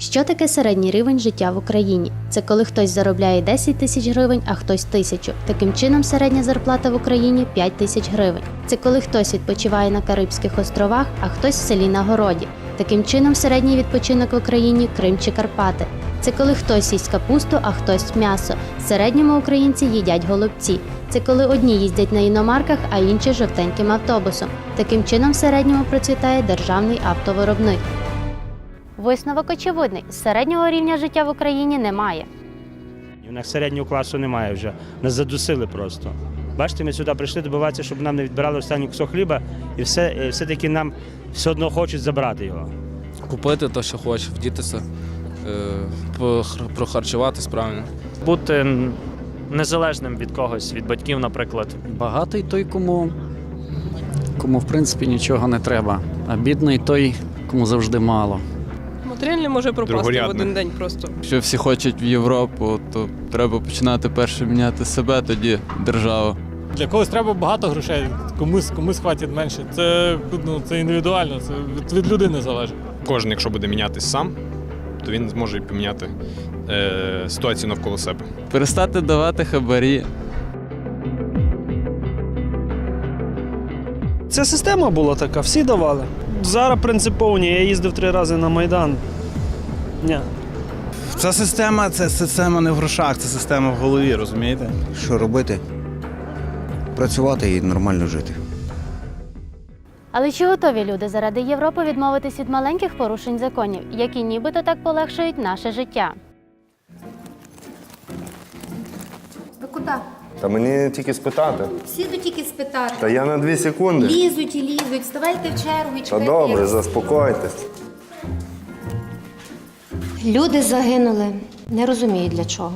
Що таке середній рівень життя в Україні? Це коли хтось заробляє 10 тисяч гривень, а хтось тисячу. Таким чином, середня зарплата в Україні 5 тисяч гривень. Це коли хтось відпочиває на Карибських островах, а хтось в селі на городі. Таким чином, середній відпочинок в Україні Крим чи Карпати. Це коли хтось їсть капусту, а хтось м'ясо. В середньому українці їдять голубці. Це коли одні їздять на іномарках, а інші жовтеньким автобусом. Таким чином, в середньому процвітає державний автовиробник. Висновок очевидний: середнього рівня життя в Україні немає. В нас середнього класу немає вже. Нас задусили просто. Бачите, ми сюди прийшли добиватися, щоб нам не відбирали останній кусок хліба, і все, і все-таки нам все одно хочуть забрати його. купити те, що хочеш, вдітися, е, прохарчуватись правильно. бути незалежним від когось, від батьків, наприклад. Багатий той, кому, кому в принципі нічого не треба, а бідний той, кому завжди мало. Матеріальне може пропасти в Другорядне. один день просто. Якщо всі хочуть в Європу, то треба починати перше міняти себе, тоді державу. Для когось треба багато грошей, комусь комусь хватить менше. Це ну це індивідуально, це від, від людини залежить. Кожен, якщо буде мінятись сам, то він зможе і поміняти е, ситуацію навколо себе. Перестати давати хабарі. Ця система була така, всі давали. Зараз принципово ні. Я їздив три рази на Майдан. Ні. Ця система це система не в грошах, це система в голові, розумієте? Що робити? Працювати і нормально жити. Але чи готові люди заради Європи відмовитись від маленьких порушень законів, які нібито так полегшують наше життя? Ви куди? Та мені тільки спитати. Всі тут тільки спитати. Та я на дві секунди. Лізуть і лізуть, ставайте в чергу і Та чекайте. добре, заспокойтесь. Люди загинули. Не розумію для чого.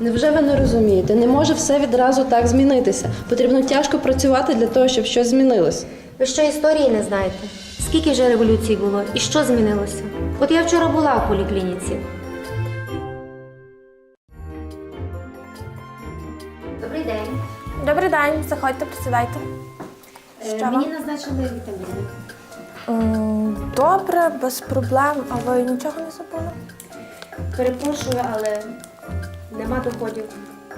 Невже ви не розумієте? Не може все відразу так змінитися. Потрібно тяжко працювати для того, щоб щось змінилось. Ви що історії не знаєте? Скільки вже революцій було і що змінилося? От я вчора була в поліклініці. Добрий день, заходьте, присідайте. Е, Мені назначили вітаміни. Добре, без проблем. А ви нічого не забули? Перепрошую, але нема доходів.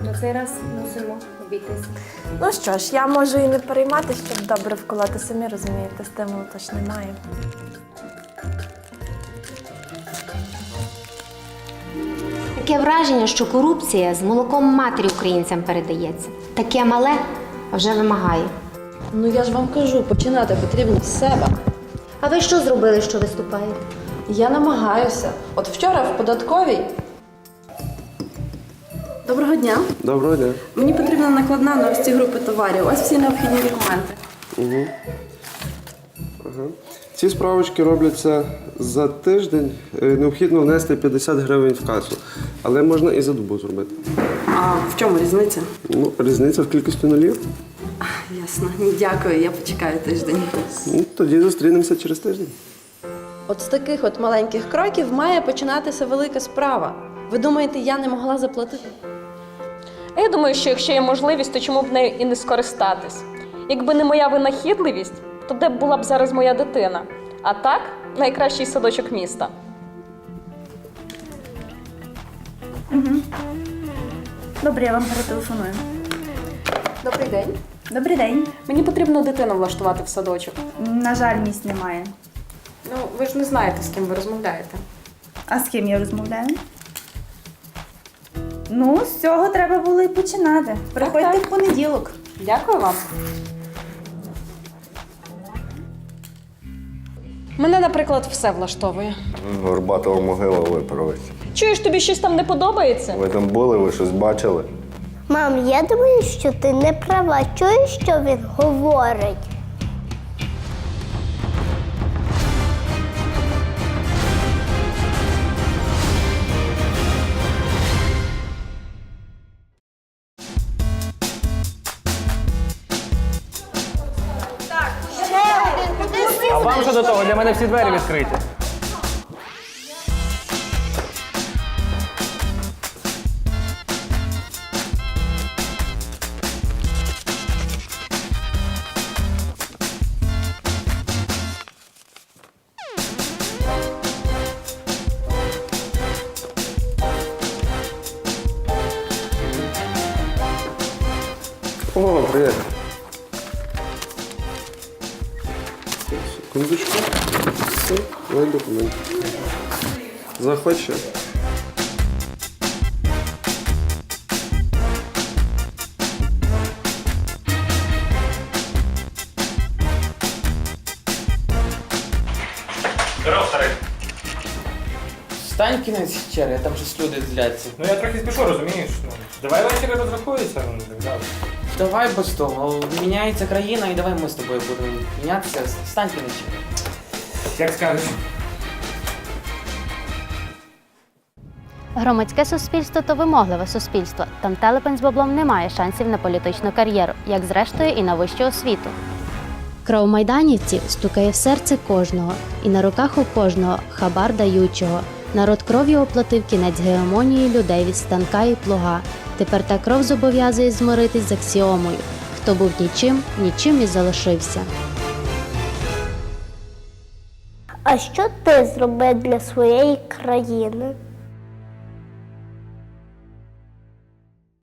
На цей раз мусимо обійтись. Ну що ж, я можу і не перейматися, щоб добре вколоти, самі розумієте, стимулу то ж немає. Таке враження, що корупція з молоком матері українцям передається. Таке мале, а вже вимагає. Ну я ж вам кажу, починати потрібно з себе. А ви що зробили, що виступаєте? Я намагаюся. От вчора в податковій. Доброго дня. Доброго дня. Мені потрібна накладна на ось ці групи товарів. Ось всі необхідні документи. Угу. Ага. Ці справочки робляться за тиждень. Е, Необхідно внести 50 гривень в касу, але можна і за добу зробити. А в чому різниця? Ну, різниця в кількості нулів. Ясно. Дякую, я почекаю тиждень. Ну, тоді зустрінемося через тиждень. От з таких от маленьких кроків має починатися велика справа. Ви думаєте, я не могла заплатити? А я думаю, що якщо є можливість, то чому б нею і не скористатись? Якби не моя винахідливість, то де була б зараз моя дитина? А так, найкращий садочок міста. Добре, я вам перетелефоную. Добрий день. Добрий день. Мені потрібно дитину влаштувати в садочок. На жаль, місць немає. Ну, ви ж не знаєте, з ким ви розмовляєте. А з ким я розмовляю? Ну, з цього треба було і починати. Приходьте Так, так. в понеділок. Дякую вам. Мене, наприклад, все влаштовує. Горбатова могила виправить. Чуєш, тобі щось там не подобається? Ви там були, ви щось бачили? Мам, я думаю, що ти не права. Чуєш, що він говорить? А вам що до того? Для мене всі двері відкриті. О, привіт. Секундочку. Все. Заходь ще. Здоров, старий. Стань кінець черги, там щось люди зляться. Ну я трохи спішу, розумієш? Ну, давай ввечері розрахуємося, ну, так далі. Давай без того. Міняється країна і давай ми з тобою будемо мінятися. Стань кінець. Як скажеш. Громадське суспільство то вимогливе суспільство. Там телепень з баблом не має шансів на політичну кар'єру, як зрештою і на вищу освіту. Кров майданівців стукає в серце кожного, і на руках у кожного хабар даючого. Народ кров'ю оплатив кінець геомонії людей від станка і плуга. Тепер та кров зобов'язує змиритись з аксіомою. Хто був нічим, нічим і залишився. А що ти зробив для своєї країни?